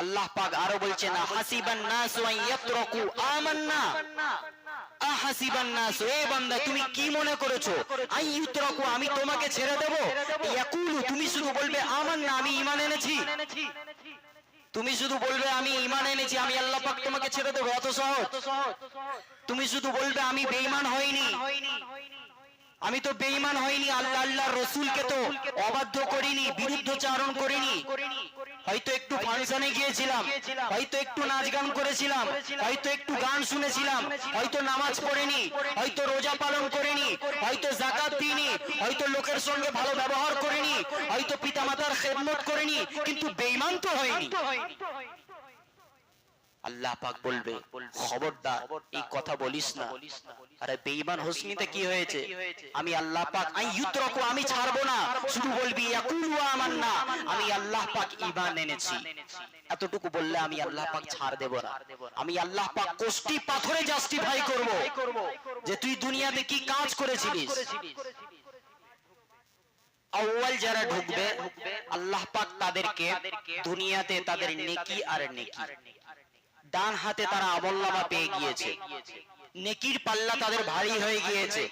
আল্লাহ পাক আরও বলছেন হাসিবান নাস ইয়াতরাকু আমান্না। আহাসিবান নাস এ বান্দা তুমি কি মনে করেছ? আই ইউতরাকু আমি তোমাকে ছেড়ে দেব। ইয়াকুলু তুমি শুধু বলবে আমান্না আমি ঈমান এনেছি। তুমি শুধু বলবে আমি ঈমান এনেছি আমি আল্লাহ পাক তোমাকে ছেড়ে দেবো। অত সহজ তুমি শুধু বলবে আমি বেঈমান হইনি। আমি তো বেঈমান হইনি, আল্লাহ আল্লাহ রসুলকে তো অবাধ্য করিনি, বিরুদ্ধচারণ করিনি। হয়তো একটু ফাংশনে গিয়েছিলাম, হয়তো একটু নাচ গান করেছিলাম, হয়তো একটু গান শুনেছিলাম, হয়তো নামাজ পড়েনি, হয়তো রোজা পালন করিনি, হয়তো জাকাত দিইনি, হয়তো লোকের সঙ্গে ভালো ব্যবহার করিনি, হয়তো পিতামাতার খেদমত করিনি, কিন্তু বেঈমান তো হয়নি। আল্লাহ পাক বলবে, খবরদার, এই কথা বলিস না। আরে বেঈমান হোসনিতে কি হয়েছে? আমি আল্লাহ পাক আই ইউতরাকু, আমি ছাড়বো না। শুধু বলবি, ইয়াকুলু আমান্না। আমি আল্লাহ পাক ঈমান এনেছি। এতটুকু বললে আমি আল্লাহ পাক ছাড় দেব না। আমি আল্লাহ পাক কোষ্টি পাথরে জাস্টিফাই করব যে তুই দুনিয়াতে কি কাজ করেছিলিস? আউয়াল যারা ঢুকবে, আল্লাহ পাক তাদেরকে দুনিয়াতে তাদের নেকি আর নেকি। ডান হাতে তারা আমলনামা পেয়ে গিয়েছে নেকির পাল্লা তাদের ভারী হয়ে গিয়েছে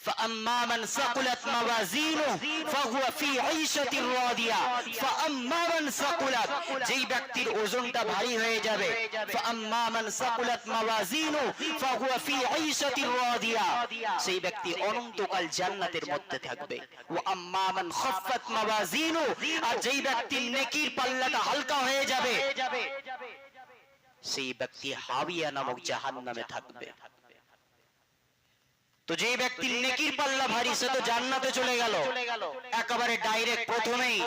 فأما من ثقلت موازينه فهو في عيشة راضية فأما من ثقلت যেই ব্যক্তির ওজনটা ভারী হয়ে যাবে فأما من ثقلت موازينه فهو في عيشة راضية সেই ব্যক্তি অনন্তকাল জান্নাতের মধ্যে থাকবে وأما من خفت موازينه আর যেই ব্যক্তির নেকির পাল্লাটা হালকা হয়ে যাবে সেই ব্যক্তি হাবিয়া নামক জাহান নামে থাকবে। তো যে ব্যক্তি নেকির পাল্লা ভারী সে তো জান্নাতে চলে গেল। একেবারে ডাইরেক্ট প্রথমেই।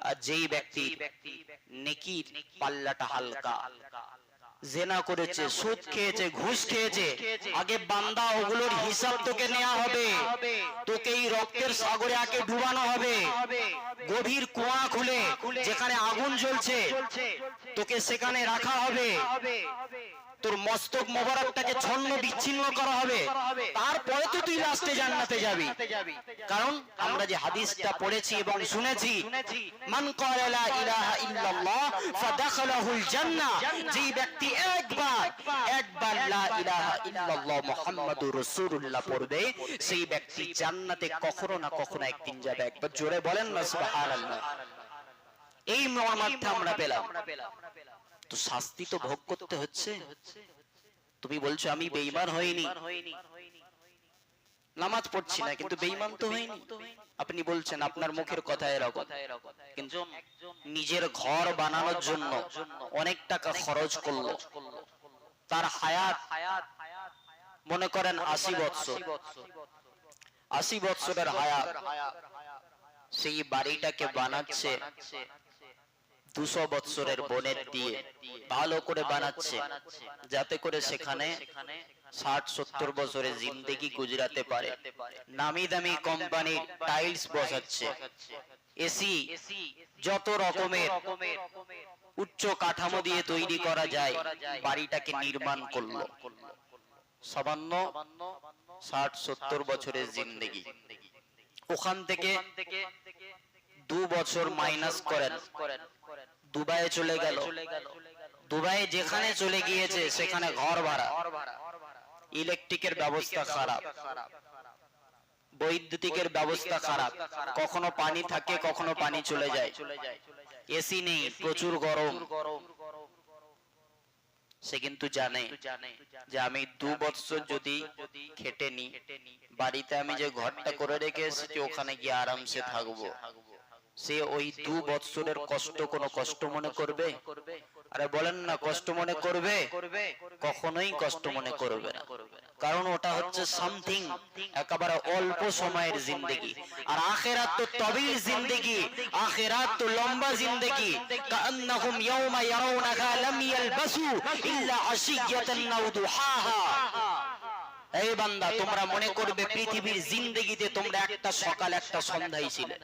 আর যেই ব্যক্তি নেকির পাল্লাটা হালকা। জেনা করেছে সুদ খেয়েছে ঘুষ খেয়েছে আগে বান্দা ওগুলোর হিসাব তোকে নেওয়া হবে। তোকে এই রক্তের সাগরে আগে ডুবানো হবে। গভীর কুয়া খুলে যেখানে আগুন জ্বলছে। তোকে সেখানে রাখা হবে। তোর মস্তক মোবারকটাকে ছন্ন বিচ্ছিন্ন করা হবে। তারপরে তো তুই লাস্টে জান্নাতে যাবি। কারণ আমরা যে হাদিসটা পড়েছি এবং শুনেছি, মান লা ইলাহা ইল্লাল্লাহ ফাদাখালাহুল জান্নাহ, যেই ব্যক্তি একবার একবার লা ইলাহা ইল্লাল্লাহ মুহাম্মাদুর রাসূলুল্লাহ পড়বে, সেই ব্যক্তি জান্নাতে কখনো না কখনো একদিন যাবে। একবার জোরে বলেন না, সুবহানাল্লাহ। এই মর্মার্থে আমরা পেলাম। তো শাস্তি তো ভোগ করতে হচ্ছে। তুমি বলছো আমি বেঈমান হইনি। নামাজ পড়ছি না কিন্তু বেঈমান তো হইনি। আপনি বলছেন আপনার মুখের কথা এরকম। কিন্তু নিজের ঘর বানানোর জন্য অনেক টাকা খরচ করল। তার হায়াত মনে করেন আশি বৎসর। আশি বৎসরের হায়াত। সেই বাড়িটাকে বানাচ্ছে। দুশো বৎসরের বনের দিয়ে ভালো করে বানাচ্ছে যাতে করে সেখানে ষাট সত্তর বছরের জিন্দেগি গুজরাতে পারে। নামি দামি কোম্পানির টাইলস বসাচ্ছে। এসি যত রকমের উচ্চ কাঠামো দিয়ে তৈরি করা যায় বাড়িটাকে নির্মাণ করল। সামান্য ষাট সত্তর বছরের জিন্দেগি। ওখান থেকে দু বছর মাইনাস করেন। দুবাইয়ে চলে গেল। দুবাইয়ে যেখানে চলে গিয়েছে সেখানে ঘর ভাড়া। ইলেকট্রিকের ব্যবস্থা খারাপ। বৈদ্যুতিকের ব্যবস্থা খারাপ। কখনো পানি থাকে কখনো পানি চলে যায়। এসি নেই প্রচুর গরম। সে কিন্তু জানে যে আমি দু বছর যদি খেটে নি বাড়িতে আমি যে ঘরটা করে রেখে এসেছি ওখানে গিয়ে আরামসে থাকব। সে ওই দু বৎসরের কষ্ট কোনো কষ্ট মনে করবে? আরে বলেন না, কষ্ট মনে করবে? কখনোই কষ্ট মনে করবে না। কারণ ওটা হচ্ছে সামথিং একেবারে অল্প সময়ের জিন্দেগি। আর আখেরাত তো তবিল জিন্দেগি, আখেরাত তো লম্বা জিন্দেগি। কান্নাহুম ইয়াউমা ইয়ারাউনাহা লাম ইয়ালবাসু ইল্লা আশিয়াতান আও দুহাহা এই বান্দা তোমরা মনে করবে পৃথিবীর জিন্দগিতে তোমরা একটা সকাল একটা সন্ধ্যায় ছিলে।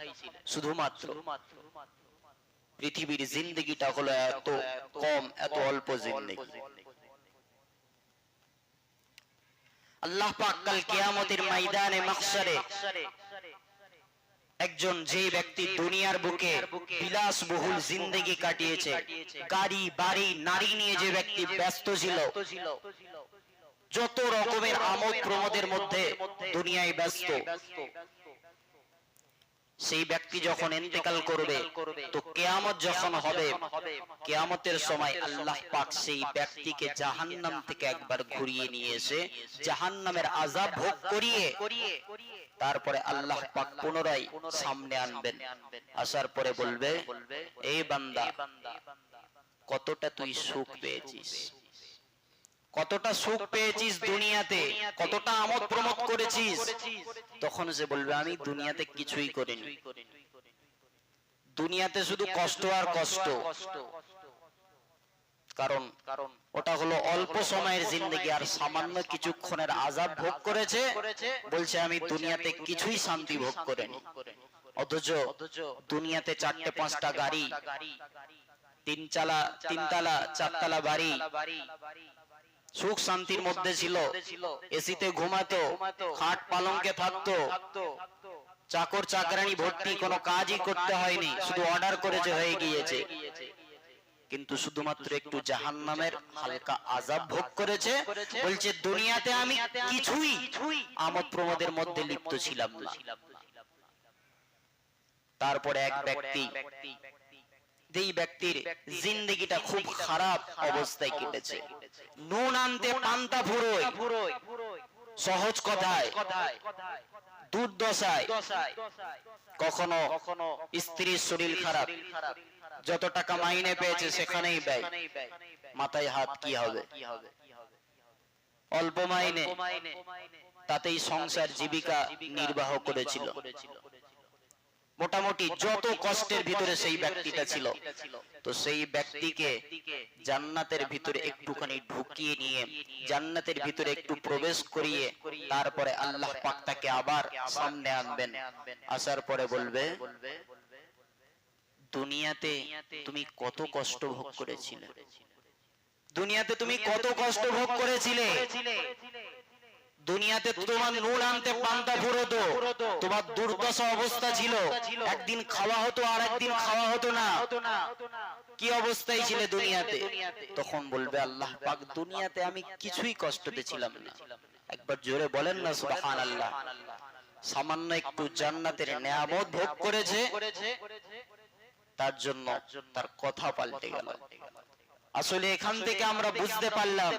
শুধুমাত্র পৃথিবীর জিন্দগিটা হলো এত কম এত অল্প জিন্দগি। আল্লাহ পাক কাল কিয়ামতের ময়দানে মাহশারে একজন যে ব্যক্তি দুনিয়ার বুকে বিলাসবহুল জিন্দেগি কাটিয়েছে। গাড়ি বাড়ি নারী নিয়ে যে ব্যক্তি ব্যস্ত ছিল। যত রকমের আমোদ প্রমোদের মধ্যে দুনিয়ায় ব্যস্ত, সেই ব্যক্তি যখন ইন্তেকাল করবে, তো কেয়ামত যখন হবে, কেয়ামতের সময় আল্লাহ পাক সেই ব্যক্তিকে জাহান্নাম থেকে একবার ঘুরিয়ে নিয়ে এসে জাহান্নামের আজাব ভোগ করিয়ে তারপরে আল্লাহ পাক পুনরায় সামনে আনবেন। আসার পরে বলবে এই বান্দা, কতটা তুই সুখ পেয়েছিস? কতটা সুখ পেয়েছিস দুনিয়াতে? কতটা আমোদ প্রমোদ করেছিস? তখন সে বলবে আমি দুনিয়াতে কিছুই করিনি। দুনিয়াতে শুধু কষ্ট আর কষ্ট কারণ কারণ ওটা হলো অল্প সময়ের জিন্দগি আর সামান্য কিছুক্ষণের আজাব ভোগ করেছে। বলছে আমি দুনিয়াতে কিছুই শান্তি ভোগ করিনি। অথচ দুনিয়াতে চারটে পাঁচটা গাড়ি তিন চালা তিনতলা চারতলা বাড়ি। সুখ শান্তির মধ্যে ছিল। এসিতে ঘুমাতো, খাট পালঙ্কে থাকতো চাকর, চাকরানি ভর্তি, কোনো কাজই করতে হয়নি। শুধু অর্ডার করেছে হয়ে গিয়েছে। কিন্তু শুধুমাত্র একটু জাহান্নামের হালকা আজাব ভোগ করেছে। বলছে, দুনিয়াতে আমি কিছুই আমোদ প্রমোদের মধ্যে লিপ্ত ছিলাম না। তারপরে এক ব্যক্তি যেই ব্যক্তির জিন্দগিটা খুব খারাপ অবস্থায় কেটেছে। নুন আনতে পান্তা ফুরোয়। সহজ কথায় দুর্দশায়। কখনো কখনো স্ত্রীর শরীর খারাপ। যত টাকা মাইনে পেয়েছে সেখানেই ব্যয়। মাথায় হাত কি হবে? অল্প মাইনে তাতেই সংসার জীবিকা নির্বাহ করেছিল। মোটামুটি যত কষ্টের ভিতরে সেই ব্যক্তিটা ছিল। তো সেই ব্যক্তিকে জান্নাতের ভিতরে একটুখানি ঢুকিয়ে নিয়ে জান্নাতের ভিতরে একটু প্রবেশ করিয়ে তারপরে আল্লাহ পাক তাকে আবার সামনে আনবেন। আসার পরে বলবে দুনিয়াতে তুমি কত কষ্ট ভোগ করেছিলে। দুনিয়াতে তুমি কত কষ্ট ভোগ করেছিলে। দুনিয়াতে তোমার নুন আনতে পান্তা ফুরোতো তোমার দুর্দশা অবস্থা ছিল। একদিন খাওয়া হতো আর একদিন খাওয়া হতো না। কি অবস্থায় ছিলে দুনিয়াতে? তখন বলবে আল্লাহ পাক দুনিয়াতে আমি কিছুই কষ্টতে ছিলাম না। একবার জোরে বলেন না সুবহান আল্লাহ সামান্য একটু জান্নাতের নিয়ামত ভোগ করেছে। তার জন্য তার কথা পাল্টে গেল। আসলে এখান থেকে আমরা বুঝতে পারলাম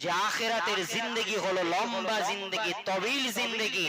যে আখেরাতের জিন্দগি হলো লম্বা জিন্দগি তবিল জিন্দগি।